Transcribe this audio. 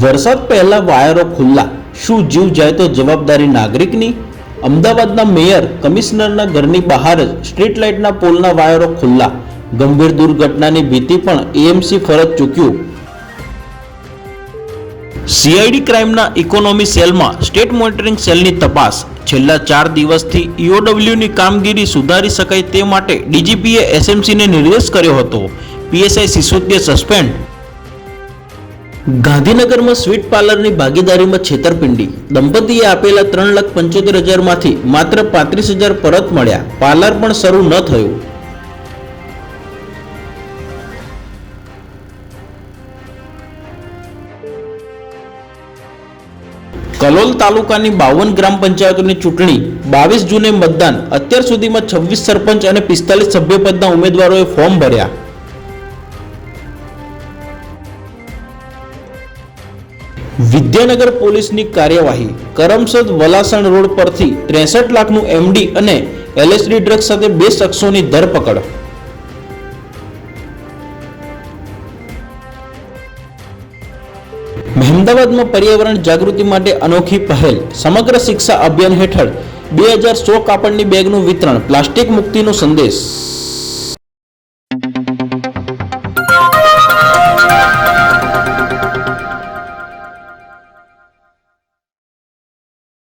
વરસાદ પહેલા વાયરો ખુલ્લા. શું જીવ જાય તો જવાબદારી નાગરિકની? અમદાવાદના મેયર, કમિશનરના ઘરની બહાર જ સ્ટ્રીટ લાઇટના પોલના વાયરો ખુલ્લા. ગંભીર દુર્ઘટનાની ભીતિ પણ એએમસી ફરજ ચૂક્યું. સીઆઈડી ક્રાઇમના ઇકોનોમી સેલમાં સ્ટેટ મોનિટરિંગ સેલની તપાસ. છેલ્લા ચાર દિવસથી ઈઓડબ્લ્યુની કામગીરી સુધારી શકાય તે માટે ડીજીપીએ એસએમસીને નિર્દેશ કર્યો હતો. PSI Sisodia suspend. ગાંધીનગરમાં સ્વીટ પાર્લરની ભાગીદારીમાં છેતરપિંડી. દંપતીએ આપેલા ત્રણ લાખ પંચોતેર હજારમાંથી માત્ર પાંત્રીસ હજાર પરત મળ્યા. પાર્લર પણ શરૂ ન થયું. કલોલ તાલુકાની બાવન ગ્રામ પંચાયતોની ચૂંટણી, બાવીસ જૂને મતદાન. અત્યાર સુધીમાં છવ્વીસ સરપંચ અને પિસ્તાલીસ સભ્યપદના ઉમેદવારોએ ફોર્મ ભર્યા. વિદ્યાનગર પોલીસની કાર્યવાહી કરમસદ વલાસણ રોડ પરથી ત્રેસઠ લાખનું એમડી અને એલએસડી ડ્રગ્સ સાથે બે શખ્સોની ધરપકડ. મહેમદાવાદમાં પર્યાવરણ જાગૃતિ માટે અનોખી પહેલ. સમગ્ર શિક્ષા અભિયાન હેઠળ બે હજાર સો કાપડની બેગનું વિતરણ, પ્લાસ્ટિક મુક્તિનો સંદેશ.